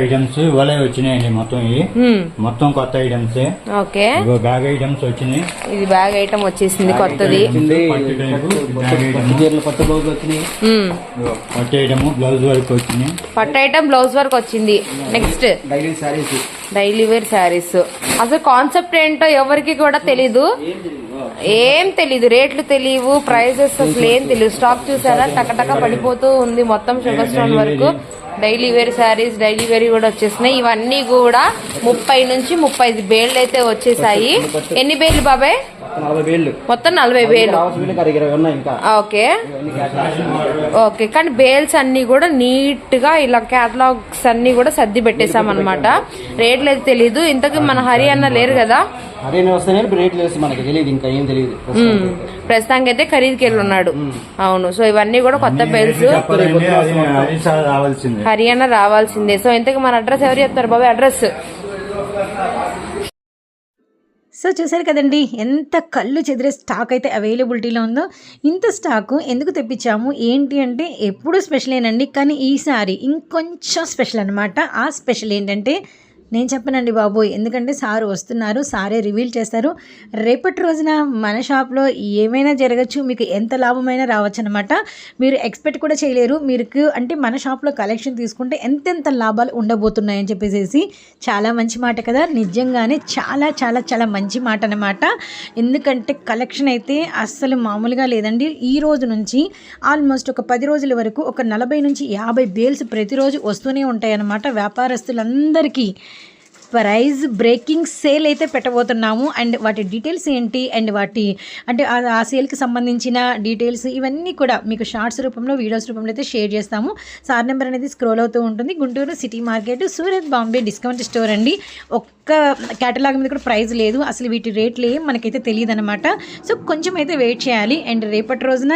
Items ఇవాళ వచ్చినాయండి మొత్తం ఇవి. మొత్తం కొత్త ఐటమ్స్ ఓకే. బ్యాగ్ ఐటమ్స్ వచ్చినాయి. ఇది బ్యాగ్ ఐటమ్ వచ్చేసింది కొత్తది. వచ్చింది, పట్టు ఐటమ్ బ్లౌజ్ వర్క్ వచ్చినాయి. పట్టు ఐటమ్ బ్లౌజ్ వర్క్ వచ్చింది. నెక్స్ట్ డైలీ వేర్ శారీస్ అసలు కాన్సెప్ట్ ఏంటో ఎవరికి కూడా తెలీదు. ఏం తెలీదు రేట్లు తెలియవు ప్రైజెస్ అసలు ఏం తెలియదు స్టాక్ చూసారా? టకటక పడిపోతూ ఉంది మొత్తం షుగర్ స్టోన్ వరకు. Daily wear sarees daily wear కూడా వచ్చేసినాయి. ఇవన్నీ కూడా ముప్పై నుంచి ముప్పై ఐదు బేళ్ళు అయితే వచ్చేసాయి. ఎన్ని బేళ్ళు బాబాయ్ మొత్తం నలభై వేలు ఓకే. ఓకే కానీ బేల్స్ అన్ని కూడా నీట్గా ఇలా క్యాటలాగ్స్ అన్ని కూడా సర్ది పెట్టేసాం అనమాట రేట్లు అయితే తెలీదు. ఇంతకు మన హరి అన్న లేరు కదా? అదే వస్తాయి ఇప్పుడు రేట్లు వేసి మనకి. తెలియదు ఇంకా ఏం తెలియదు మ్మ్. ప్రస్తుతానికి అయితే ఖరీదుకి వెళ్ళి ఉన్నాడు అవును. సో ఇవన్నీ కూడా కొత్త రావాల్సిందే. హర్యానా రావాల్సిందే. సో ఇంతకు మన అడ్రస్ ఎవరు చెప్తారు బాబాయ్ అడ్రస్. సో చూసారు కదండి ఎంత కళ్ళు చెదిరే స్టాక్ అయితే అవైలబిలిటీలో ఉందో ఇంత స్టాకు ఎందుకు తెప్పించాము ఏంటి అంటే ఎప్పుడు స్పెషలేనండి కానీ ఈసారి ఇంకొంచెం స్పెషల్ అనమాట ఆ స్పెషల్ ఏంటంటే నేను చెప్పనండి బాబోయ్. ఎందుకంటే సారు వస్తున్నారు సారే రివీల్ చేస్తారు. రేపటి రోజున మన షాప్లో ఏమైనా జరగచ్చు మీకు ఎంత లాభమైనా రావచ్చు అనమాట మీరు ఎక్స్పెక్ట్ కూడా చేయలేరు. మీకు అంటే మన షాప్లో కలెక్షన్ తీసుకుంటే ఎంతెంత లాభాలు ఉండబోతున్నాయని చెప్పేసి చాలా మంచి మాట కదా. నిజంగానే చాలా చాలా చాలా మంచి మాట అనమాట ఎందుకంటే కలెక్షన్ అయితే అస్సలు మామూలుగా లేదండి. ఈ రోజు నుంచి ఆల్మోస్ట్ ఒక పది రోజుల వరకు ఒక నలభై నుంచి యాభై బేల్స్ ప్రతిరోజు వస్తూనే ఉంటాయి అన్నమాట వ్యాపారస్తులందరికీ. ప్రైజ్ బ్రేకింగ్ సేల్ అయితే పెట్టబోతున్నాము. అండ్ వాటి డీటెయిల్స్ ఏంటి? అండ్ వాటి అంటే ఆ- సేల్కి సంబంధించిన డీటెయిల్స్ ఇవన్నీ కూడా మీకు షార్ట్స్ రూపంలో వీడియోస్ రూపంలో అయితే షేర్ చేస్తాము. సార్ నెంబర్ అనేది స్క్రోల్ అవుతూ ఉంటుంది. Guntur city market Surat Bombay discount store అండి. ఒక్క కేటలాగ్ మీద కూడా ప్రైస్ లేదు. అసలు వీటి రేట్లు ఏం మనకైతే తెలియదు అనమాట సో కొంచెం అయితే వెయిట్ చేయాలి. అండ్ రేపటి రోజున